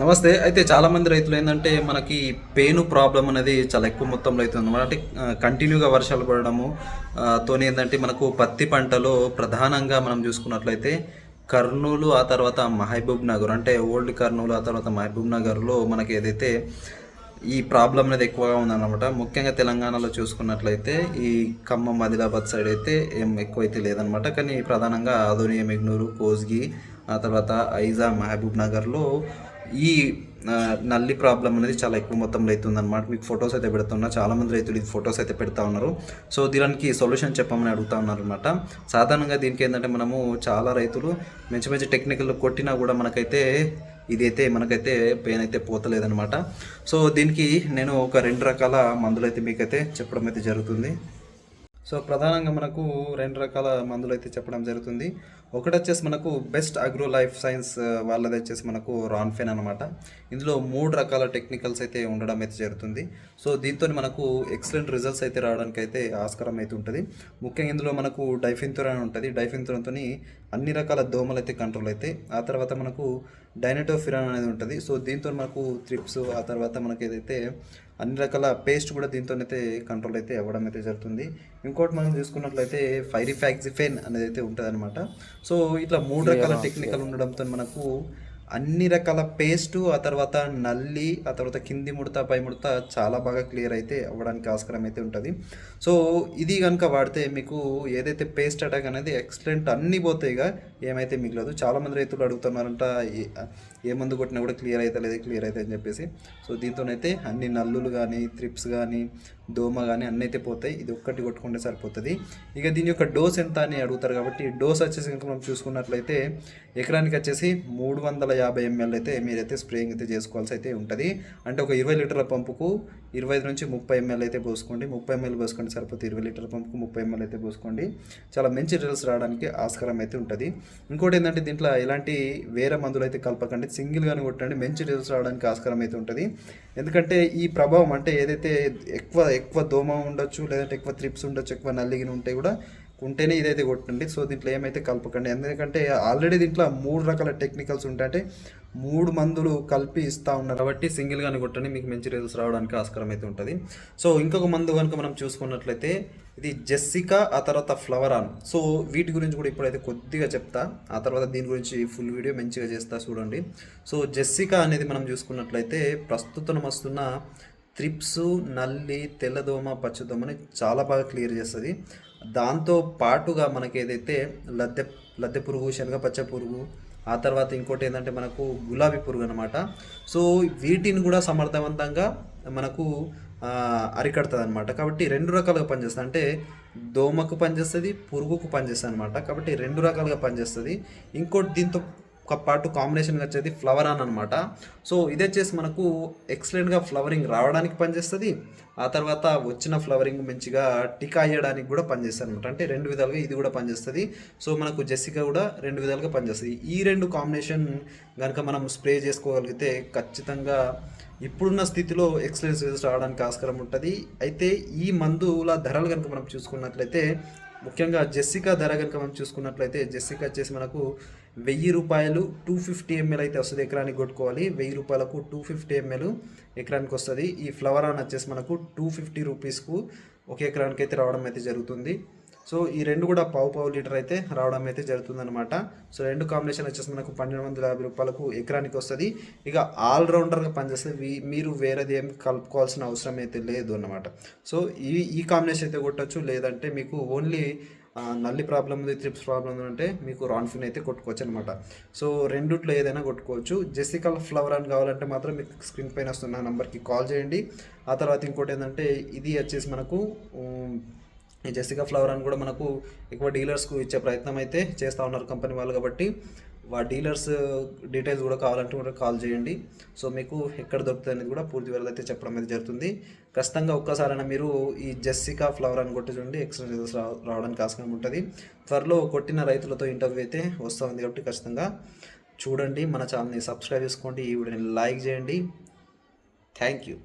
నమస్తే. అయితే చాలా మంది రైతులు ఏంటంటే మనకి పేను ప్రాబ్లం అనేది చాలా ఎక్కువ మొత్తంలో అవుతుంది అనమాట అంటే కంటిన్యూగా వర్షాలు పడడము తోనే తోని ఏంటంటే మనకు పత్తి పంటలో ప్రధానంగా మనం చూసుకున్నట్లయితే కర్నూలు ఆ తర్వాత మహబూబ్ నగర్ అంటే ఓల్డ్ కర్నూలు ఆ తర్వాత మహబూబ్ నగర్లో మనకి ఏదైతే ఈ ప్రాబ్లం అనేది ఎక్కువగా ఉందన్నమాట. ముఖ్యంగా తెలంగాణలో చూసుకున్నట్లయితే ఈ ఖమ్మం ఆదిలాబాద్ సైడ్ అయితే ఏం ఎక్కువైతే లేదనమాట కానీ ప్రధానంగా ఆధునియ మెగ్నూరు కోస్గి ఆ తర్వాత ఐజా మహబూబ్ నగర్లో ఈ నల్లి ప్రాబ్లం అనేది చాలా ఎక్కువ మొత్తంలో అవుతుందన్నమాట. మీకు ఫొటోస్ అయితే పెడుతున్నా చాలామంది రైతులు ఇది ఫొటోస్ అయితే పెడతా ఉన్నారు. సో దీనికి సొల్యూషన్ చెప్పమని అడుగుతా ఉన్నారు అనమాట సాధారణంగా దీనికి ఏంటంటే మనము చాలా రైతులు మంచి మంచి టెక్నికల్ కొట్టినా కూడా మనకైతే ఇదైతే మనకైతే పెయిన్ అయితే పోతలేదనమాట సో దీనికి నేను ఒక రెండు రకాల మందులు అయితే మీకైతే చెప్పడం అయితే జరుగుతుంది. సో ప్రధానంగా మనకు రెండు రకాల మందులు అయితే చెప్పడం జరుగుతుంది. ఒకటి వచ్చేసి మనకు బెస్ట్ అగ్రో లైఫ్ సైన్స్ వాళ్ళది వచ్చేసి మనకు రాన్ఫెన్ అనమాట ఇందులో మూడు రకాల టెక్నికల్స్ అయితే ఉండడం అయితే జరుగుతుంది. సో దీంతో మనకు ఎక్సలెంట్ రిజల్ట్స్ అయితే రావడానికి అయితే ఆస్కారం అయితే ఉంటుంది. ముఖ్యంగా ఇందులో మనకు డైఫిన్తుర్ అని ఉంటుంది. డైఫిన్తురంతో అన్ని రకాల దోమలు అయితే కంట్రోల్ అయితే ఆ తర్వాత మనకు డైనటోఫిరాన్ అనేది ఉంటుంది. సో దీంతో మనకు త్రిప్స్ ఆ తర్వాత మనకి ఏదైతే అన్ని రకాల పేస్ట్ కూడా దీంతోనైతే కంట్రోల్ అయితే అవ్వడం అయితే జరుగుతుంది. ఇంకోటి మనం చూసుకున్నట్లయితే ఫైరిఫాక్సిఫెన్ అనేది అయితే ఉంటుంది అనమాట సో ఇట్లా మూడు రకాల టెక్నికల్ ఉండడంతో మనకు అన్ని రకాల పేస్ట్ ఆ తర్వాత నల్లి ఆ తర్వాత కింది ముడత పై ముడత చాలా బాగా క్లియర్ అయితే అవ్వడానికి ఆస్కారం అయితే ఉంటుంది. సో ఇది కనుక వాడితే మీకు ఏదైతే పేస్ట్ అటాక్ అనేది ఎక్సలెంట్ అన్ని పోతాయిగా ఏమైతే మిగలదు. చాలామంది రైతులు అడుగుతున్నారంట ఏ- ఏ మందు కొట్టినా కూడా క్లియర్ అయితే లేదు క్లియర్ అయితే అని చెప్పేసి. సో దీంతోనైతే అన్ని నల్లులు కానీ త్రిప్స్ కానీ దోమ కానీ అన్నీ అయితే పోతాయి. ఇది ఒక్కటి కొట్టుకుంటే సరిపోతుంది. ఇక దీని యొక్క డోస్ ఎంత అని అడుగుతారు కాబట్టి డోస్ వచ్చేసి కనుక మనం చూసుకున్నట్లయితే ఎకరానికి వచ్చేసి మూడు వందల యాభై ఎంఎల్ అయితే మీరైతే స్ప్రేయింగ్ అయితే చేసుకోవాల్సి అయితే ఉంటుంది. అంటే ఒక ఇరవై లీటర్ల పంపుకు ఇరవై ఐదు నుంచి ముప్పై ఎంఎల్ అయితే పోసుకోండి. ముప్పై ఎంఎల్ పోసుకోండి సరిపోతే ఇరవై లీటర్ల పంపుకు ముప్పై ఎంఎల్ అయితే పోసుకోండి. చాలా మంచి రిజల్ట్స్ రావడానికి ఆస్కారం అయితే ఉంటుంది. ఇంకోటి ఏంటంటే దీంట్లో ఎలాంటి వేరే మందులు అయితే కలపకండి. సింగిల్గానే కొట్టండి. మంచి రిజల్ట్స్ రావడానికి ఆస్కారం అయితే ఉంటుంది. ఎందుకంటే ఈ ప్రభావం అంటే ఏదైతే ఎక్కువ ఎక్కువ దోమ ఉండొచ్చు లేదంటే ఎక్కువ త్రిప్స్ ఉండొచ్చు ఎక్కువ నల్లిగిన ఉంటే కూడా ఉంటేనే ఇదైతే కొట్టండి. సో దీంట్లో ఏమైతే కలపకండి. ఎందుకంటే ఆల్రెడీ దీంట్లో మూడు రకాల టెక్నికల్స్ ఉంటాయంటే మూడు మందులు కలిపి ఇస్తూ ఉన్నారు. కాబట్టి సింగిల్గానే కొట్టండి. మీకు మంచి రిజల్ట్స్ రావడానికి ఆస్కారం అయితే ఉంటుంది. సో ఇంకొక మందు కనుక మనం చూసుకున్నట్లయితే ఇది జెస్సికా ఆ తర్వాత ఫ్లవర్ ఆన్ సో వీటి గురించి కూడా ఇప్పుడైతే కొద్దిగా చెప్తా. ఆ తర్వాత దీని గురించి ఫుల్ వీడియో మంచిగా చేస్తా చూడండి. సో జెస్సికా అనేది మనం చూసుకున్నట్లయితే ప్రస్తుతం వస్తున్న త్రిప్స్ నల్లి తెల్లదోమ పచ్చదోమని చాలా బాగా క్లియర్ చేస్తుంది. దాంతో పాటుగా మనకి ఏదైతే లద్దె లద్దె పురుగు శనగ పచ్చ పురుగు ఆ తర్వాత ఇంకోటి ఏంటంటే మనకు గులాబీ పురుగు అనమాట సో వీటిని కూడా సమర్థవంతంగా మనకు అరికడుతుంది అనమాట కాబట్టి రెండు రకాలుగా పనిచేస్తుంది. అంటే దోమకు పనిచేస్తుంది పురుగుకు పనిచేస్తుంది అనమాట కాబట్టి రెండు రకాలుగా పనిచేస్తుంది. ఇంకోటి దీంతో ఒక పాటు కాంబినేషన్గా వచ్చేది ఫ్లవర్ ఆన్ అనమాట సో ఇది వచ్చేసి మనకు ఎక్సలెంట్గా ఫ్లవరింగ్ రావడానికి పనిచేస్తుంది. ఆ తర్వాత వచ్చిన ఫ్లవరింగ్ మంచిగా టికా అయ్యడానికి కూడా పనిచేస్తుంది అనమాట అంటే రెండు విధాలుగా ఇది కూడా పనిచేస్తుంది. సో మనకు జెస్సికా కూడా రెండు విధాలుగా పనిచేస్తుంది. ఈ రెండు కాంబినేషన్ కనుక మనం స్ప్రే చేసుకోగలిగితే ఖచ్చితంగా ఇప్పుడున్న స్థితిలో ఎక్సలెన్స్ రిజల్ట్స్ రావడానికి ఆస్కారం ఉంటుంది. అయితే ఈ మందుల ధరలు కనుక మనం చూసుకున్నట్లయితే ముఖ్యంగా జెస్సికా ధర కనుక మనం చూసుకున్నట్లయితే జెస్సికా వచ్చేసి మనకు వెయ్యి రూపాయలు టూ ఫిఫ్టీ ఎంఎల్ అయితే వస్తుంది ఎకరానికి కొట్టుకోవాలి. వెయ్యి రూపాయలకు టూ ఫిఫ్టీ ఎంఎల్ ఎకరానికి వస్తుంది. ఈ ఫ్లవర్ ఆన్ వచ్చేసి మనకు టూ ఫిఫ్టీ రూపీస్కు ఒక ఎకరానికి అయితే రావడం అయితే జరుగుతుంది. సో ఈ రెండు కూడా పావు పావు లీటర్ అయితే రావడం అయితే జరుగుతుంది అనమాట సో రెండు కాంబినేషన్ వచ్చేసి మనకు పన్నెండు వందల యాభై రూపాయలకు ఎకరానికి వస్తుంది. ఇక ఆల్రౌండర్గా పనిచేస్తుంది మీరు వేరేది ఏం కలుపుకోవాల్సిన అవసరం అయితే లేదు అనమాట సో ఈ ఈ కాంబినేషన్ అయితే కొట్టచ్చు లేదంటే మీకు ఓన్లీ నల్లి ప్రాబ్లం ఉంది త్రిప్స్ ప్రాబ్లం ఉంది అంటే మీకు రాన్ఫిన్ అయితే కొట్టుకోవచ్చు అనమాట సో రెండిట్లో ఏదైనా కొట్టుకోవచ్చు. జెసికల్ ఫ్లవర్ అని కావాలంటే మాత్రం మీకు స్క్రీన్ పైన వస్తున్న నెంబర్కి కాల్ చేయండి. ఆ తర్వాత ఇంకోటి ఏంటంటే ఇది వచ్చేసి మనకు ఈ జెసికా ఫ్లవర్ అని కూడా మనకు ఎక్కువ డీలర్స్కు ఇచ్చే ప్రయత్నం అయితే చేస్తూ ఉన్నారు కంపెనీ వాళ్ళు కాబట్టి వా డీలర్స్ డీటెయిల్స్ కూడా కావాలంటే కూడా కాల్ చేయండి. సో మీకు ఎక్కడ దొరుకుతుంది అనేది కూడా పూర్తి వివరాలు అయితే చెప్పడం అయితే జరుగుతుంది. ఖచ్చితంగా ఒక్కసారైనా మీరు ఈ జెస్సికా ఫ్లవర్ అని కొట్టి చూడండి ఎక్స్ట్రా రిజల్ట్స్ రావడానికి ఆస్కారం ఉంటుంది. త్వరలో కొట్టిన రైతులతో ఇంటర్వ్యూ అయితే వస్తూ ఉంది కాబట్టి ఖచ్చితంగా చూడండి మన ఛానల్ని సబ్స్క్రైబ్ చేసుకోండి ఈ వీడియోని లైక్ చేయండి. Thank you